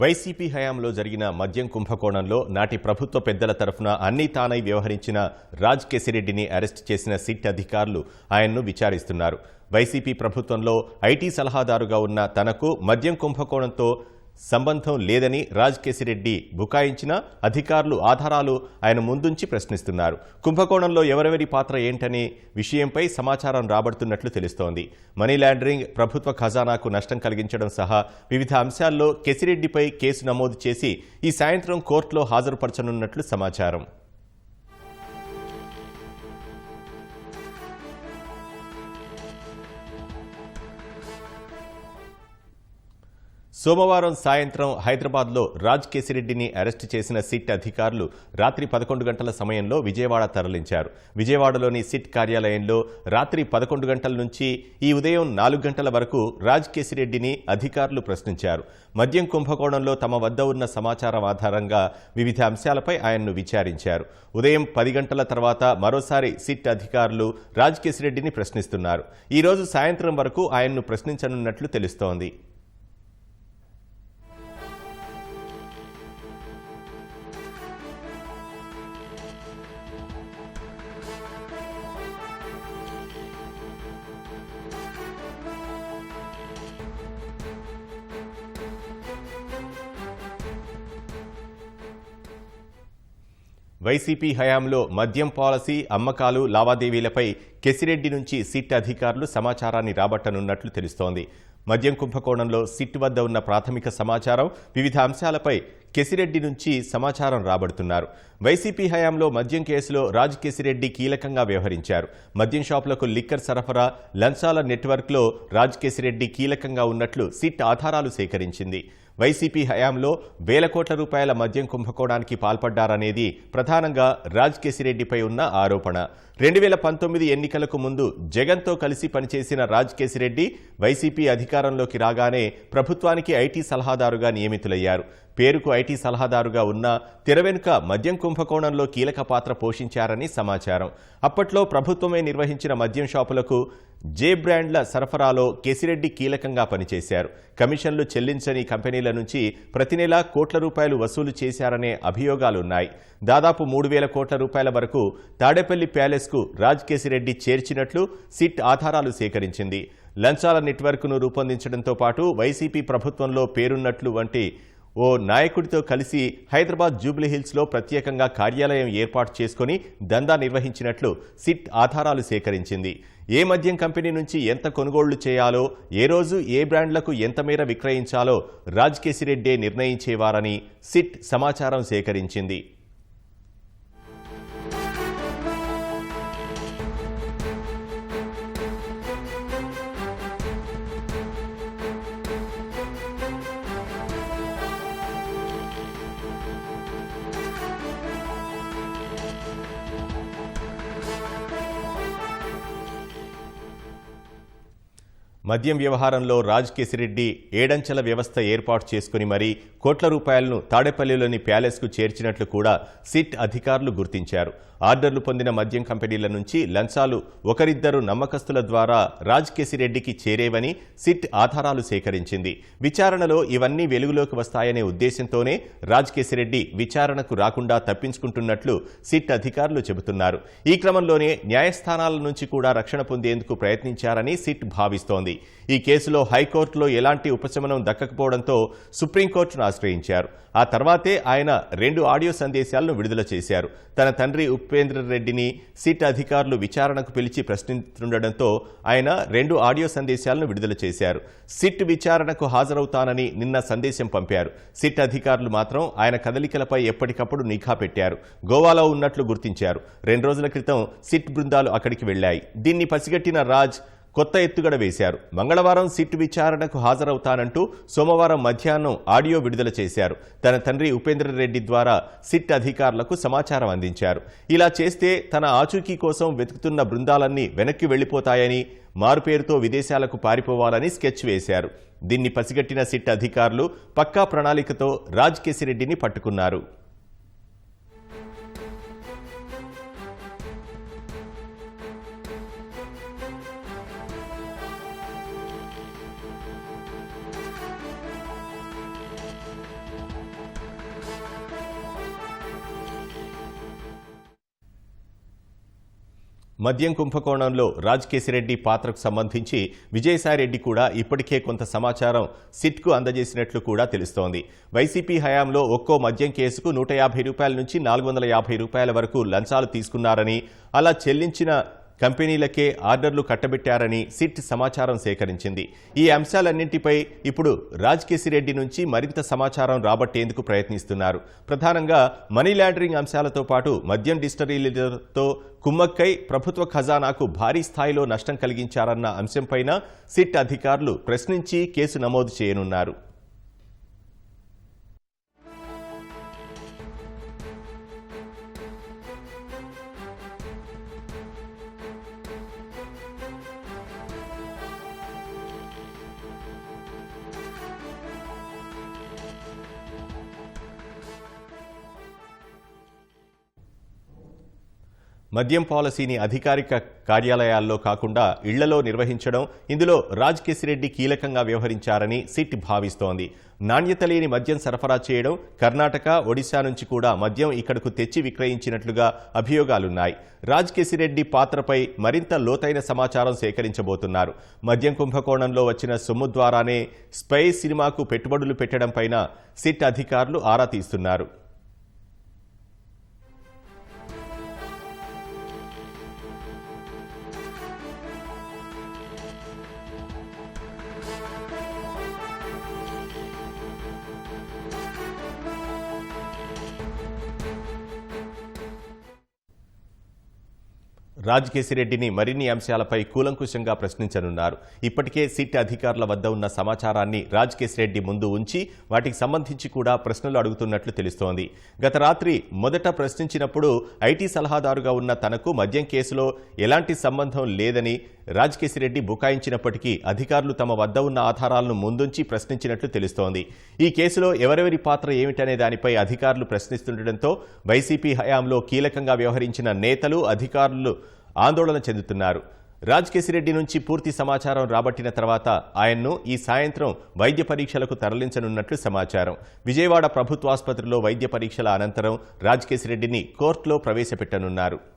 YCP హయాంలో జరిగిన మద్యం కుంభకోణంలో నాటి ప్రభుత్వ పెద్దల తరఫున అన్ని తానై వ్యవహరించిన రాజ్ కేసిరెడ్డిని అరెస్ట్ చేసిన సిట్ అధికారులు ఆయన్ను విచారిస్తున్నారు. వైసీపీ ప్రభుత్వంలో ఐటీ సలహాదారుగా ఉన్న తనకు మద్యం కుంభకోణంతో సంబంధం లేదని రాజ్ కేసిరెడ్డి బుకాయించిన అధికారులు ఆధారాలు ఆయన ముందుంచి ప్రశ్నిస్తున్నారు. కుంభకోణంలో ఎవరెవరి పాత్ర ఏంటనే విషయంపై సమాచారం రాబడుతున్నట్లు తెలుస్తోంది. మనీ లాండరింగ్ ప్రభుత్వ ఖజానాకు నష్టం కలిగించడం సహా వివిధ అంశాల్లో కేసిరెడ్డిపై కేసు నమోదు చేసి ఈ సాయంత్రం కోర్టులో హాజరుపరచనున్నట్లు సమాచారం. సోమవారం సాయంత్రం హైదరాబాద్లో రాజ్ కేసిరెడ్డిని అరెస్ట్ చేసిన సిట్ అధికారులు రాత్రి పదకొండు గంటల సమయంలో విజయవాడ తరలించారు. విజయవాడలోని సిట్ కార్యాలయంలో రాత్రి పదకొండు గంటల నుంచి ఈ ఉదయం నాలుగు గంటల వరకు రాజ్ కేసిరెడ్డిని అధికారులు ప్రశ్నించారు. మద్యం కుంభకోణంలో తమ వద్ద ఉన్న సమాచారం ఆధారంగా వివిధ అంశాలపై ఆయన్ను విచారించారు. ఉదయం పది గంటల తర్వాత మరోసారి సిట్ అధికారులు రాజ్ కేసిరెడ్డిని ప్రశ్నిస్తున్నారు. ఈరోజు సాయంత్రం వరకు ఆయన్ను ప్రశ్నించనున్నట్లు తెలుస్తోంది. వైసీపీ హయాంలో మద్యం పాలసీ అమ్మకాలు లావాదేవీలపై కెసిరెడ్డి నుంచి సిట్ అధికారులు సమాచారాన్ని రాబట్టనున్నట్లు తెలుస్తోంది. మద్యం కుంభకోణంలో సిట్ వద్ద ఉన్న ప్రాథమిక సమాచారం వివిధ అంశాలపై కెసిరెడ్డి నుంచి సమాచారం రాబడుతున్నారు. వైసీపీ హయాంలో మద్యం కేసులో రాజ్ కెసిరెడ్డి కీలకంగా వ్యవహరించారు. మద్యం షాపులకు లిక్కర్ సరఫరా లంచాల నెట్వర్క్లో రాజ్ కెసిరెడ్డి కీలకంగా ఉన్నట్లు సిట్ ఆధారాలు సేకరించింది. వైసీపీ హయాంలో వేల కోట్ల రూపాయల మద్యం కుంభకోణానికి పాల్పడ్డారనేది ప్రధానంగా రాజ్ కేసిరెడ్డిపై ఉన్న ఆరోపణ. రెండు వేల పంతొమ్మిది ఎన్నికలకు ముందు జగన్తో కలిసి పనిచేసిన రాజ్ కేసిరెడ్డి వైసీపీ అధికారంలోకి రాగానే ప్రభుత్వానికి ఐటీ సలహాదారుగా నియమితులయ్యారు. పేరుకు ఐటీ సలహాదారుగా ఉన్న తెర వెనుక మద్యం కుంభకోణంలో కీలక పాత్ర పోషించారని సమాచారం. అప్పట్లో ప్రభుత్వమే నిర్వహించిన మద్యం షాపులకు జే బ్రాండ్ల సరఫరాలో కేసిరెడ్డి కీలకంగా పనిచేశారు. కమిషన్లు చెల్లించని కంపెనీల నుంచి ప్రతి నెలా కోట్ల రూపాయలు వసూలు చేశారనే అభియోగాలున్నాయి. దాదాపు మూడు వేల కోట్ల రూపాయల వరకు తాడేపల్లి ప్యాలెస్కు రాజ్ కేసిరెడ్డి చేర్చినట్లు సిట్ ఆధారాలు సేకరించింది. లంచాల నెట్వర్క్ను రూపొందించడంతో పాటు వైసీపీ ప్రభుత్వంలో పేరున్నట్లు వంటి ఓ నాయకుడితో కలిసి హైదరాబాద్ జూబ్లీహిల్స్లో ప్రత్యేకంగా కార్యాలయం ఏర్పాటు చేసుకుని దందా నిర్వహించినట్లు సిట్ ఆధారాలు సేకరించింది. ఏ మద్యం కంపెనీ నుంచి ఎంత కొనుగోళ్ళు చేయాలో ఏ రోజు ఏ బ్రాండ్లకు ఎంత మేర విక్రయించాలో రాజ్ కేసిరెడ్డే నిర్ణయించేవారని సిట్ సమాచారం సేకరించింది. మద్యం వ్యవహారంలో రాజ్ కేసిరెడ్డి ఏడంచెల వ్యవస్థ ఏర్పాటు చేసుకుని మరీ కోట్ల రూపాయలను తాడేపల్లిలోని ప్యాలెస్కు చేర్చినట్లు కూడా సిట్ అధికారులు గుర్తించారు. ఆర్డర్లు పొందిన మద్యం కంపెనీల నుంచి లంచాలు ఒకరిద్దరు నమ్మకస్తుల ద్వారా రాజ్ కేసిరెడ్డికి చేరేవని సిట్ ఆధారాలు సేకరించింది. విచారణలో ఇవన్నీ వెలుగులోకి వస్తాయనే ఉద్దేశంతోనే రాజ్ కేసిరెడ్డి విచారణకు రాకుండా తప్పించుకుంటున్నట్లు సిట్ అధికారులు చెబుతున్నారు. ఈ క్రమంలోనే న్యాయస్థానాల నుంచి కూడా రక్షణ పొందేందుకు ప్రయత్నించారని సిట్ భావిస్తోంది. ఈ కేసులో హైకోర్టులో ఎలాంటి ఉపశమనం దక్కకపోవడంతో సుప్రీంకోర్టును ఆశ్రయించారు. ఆ తర్వాతే ఆయన రెండు ఆడియో సందేశాలను విడుదల చేశారు. తన తండ్రి ఉపేంద్ర రెడ్డిని సిట్ అధికారులు విచారణకు పిలిచి ప్రశ్నిస్తుండటంతో ఆయన రెండు ఆడియో సందేశాలను విడుదల చేశారు. సిట్ విచారణకు హాజరవుతానని నిన్న సందేశం పంపారు. సిట్ అధికారులు మాత్రం ఆయన కదలికలపై ఎప్పటికప్పుడు నిఘా పెట్టారు. గోవాలో ఉన్నట్లు గుర్తించారు. రెండు రోజుల క్రితం సిట్ బృందాలు అక్కడికి వెళ్ళాయి దీన్ని పసిగట్టిన రాజ్ కొత్త ఎత్తుగడ వేశారు. మంగళవారం సిట్ విచారణకు హాజరవుతానంటూ సోమవారం మధ్యాహ్నం ఆడియో విడుదల చేశారు. తన తండ్రి ఉపేంద్ర రెడ్డి ద్వారా సిట్ అధికారులకు సమాచారం అందించారు. ఇలా చేస్తే తన ఆచూకీ కోసం వెతుకుతున్న బృందాలన్నీ వెనక్కి వెళ్ళిపోతాయని మారుపేరుతో విదేశాలకు పారిపోవాలని స్కెచ్ వేశారు. దీన్ని పసిగట్టిన సిట్ అధికారులు పక్కా ప్రణాళికతో రాజ్ కేసిరెడ్డిని పట్టుకున్నారు. మద్యం కుంభకోణంలో రాజకేశిరెడ్డి పాత్రకు సంబంధించి విజయసాయిరెడ్డి కూడా ఇప్పటికే కొంత సమాచారం సిట్కు అందజేసినట్లు కూడా తెలుస్తోంది. వైసీపీ హయాంలో ఒక్కో మద్యం కేసుకు నూట యాభై రూపాయల నుంచి నాలుగు వందల యాభై రూపాయల వరకు లంచాలు తీసుకున్నారని అలా చెల్లించిన కంపెనీలకే ఆర్డర్లు కట్టబెట్టారని సిట్ సమాచారం సేకరించింది. ఈ అంశాలన్నింటిపై ఇప్పుడు రాజ్ కేసిరెడ్డి నుంచి మరింత సమాచారం రాబట్టేందుకు ప్రయత్నిస్తున్నారు. ప్రధానంగా మనీ లాండరింగ్ అంశాలతో పాటు మద్యం డిస్టరీలతో కుమ్మక్కై ప్రభుత్వ ఖజానాకు భారీ స్థాయిలో నష్టం కలిగించారన్న అంశంపైన సిట్ అధికారులు ప్రశ్నించి కేసు నమోదు చేయనున్నారు. మద్యం పాలసీని అధికారిక కార్యాలయాల్లో కాకుండా ఇళ్ళలో నిర్వహించడం ఇందులో రాజ్ కేసిరెడ్డి కీలకంగా వ్యవహరించారని సిట్ భావిస్తోంది. నాణ్యత లేని మద్యం సరఫరా చేయడం కర్ణాటక ఒడిశా నుంచి కూడా మద్యం ఇక్కడకు తెచ్చి విక్రయించినట్లుగా అభియోగాలున్నాయి. రాజ్ కేసిరెడ్డి పాత్రపై మరింత లోతైన సమాచారం సేకరించబోతున్నారు. మద్యం కుంభకోణంలో వచ్చిన సొమ్ము ద్వారానే స్పై సినిమాకు పెట్టుబడులు పెట్టడంపైన సిట్ అధికారులు ఆరా తీస్తున్నారు. రాజకేసిరెడ్డిని మరిన్ని అంశాలపై కూలంకుషంగా ప్రశ్నించనున్నారు. ఇప్పటికే సిట్ అధికారుల వద్ద ఉన్న సమాచారాన్ని రాజకేసిరెడ్డి ముందు ఉంచి వాటికి సంబంధించి కూడా ప్రశ్నలు అడుగుతున్నట్లు తెలుస్తోంది. గత రాత్రి మొదట ప్రశ్నించినప్పుడు ఐటీ సలహాదారుగా ఉన్న తనకు మద్యం కేసులో ఎలాంటి సంబంధం లేదని రాజ్ బుకాయించినప్పటికీ అధికారులు తమ వద్ద ఉన్న ఆధారాలను ముందుంచి ప్రశ్నించినట్లు తెలుస్తోంది. ఈ కేసులో ఎవరెవరి పాత్ర ఏమిటనే దానిపై అధికారులు ప్రశ్నిస్తుండటంతో వైసీపీ హయాంలో కీలకంగా వ్యవహరించిన నేతలు అధికారులు ఆందోళన చెందుతున్నారు. రాజ్ నుంచి పూర్తి సమాచారం రాబట్టిన తర్వాత ఆయన్ను ఈ సాయంత్రం వైద్య పరీక్షలకు తరలించనున్నట్లు సమాచారం. విజయవాడ ప్రభుత్వాసుపత్రిలో వైద్య పరీక్షల అనంతరం రాజ్ కోర్టులో ప్రవేశపెట్టనున్నారు.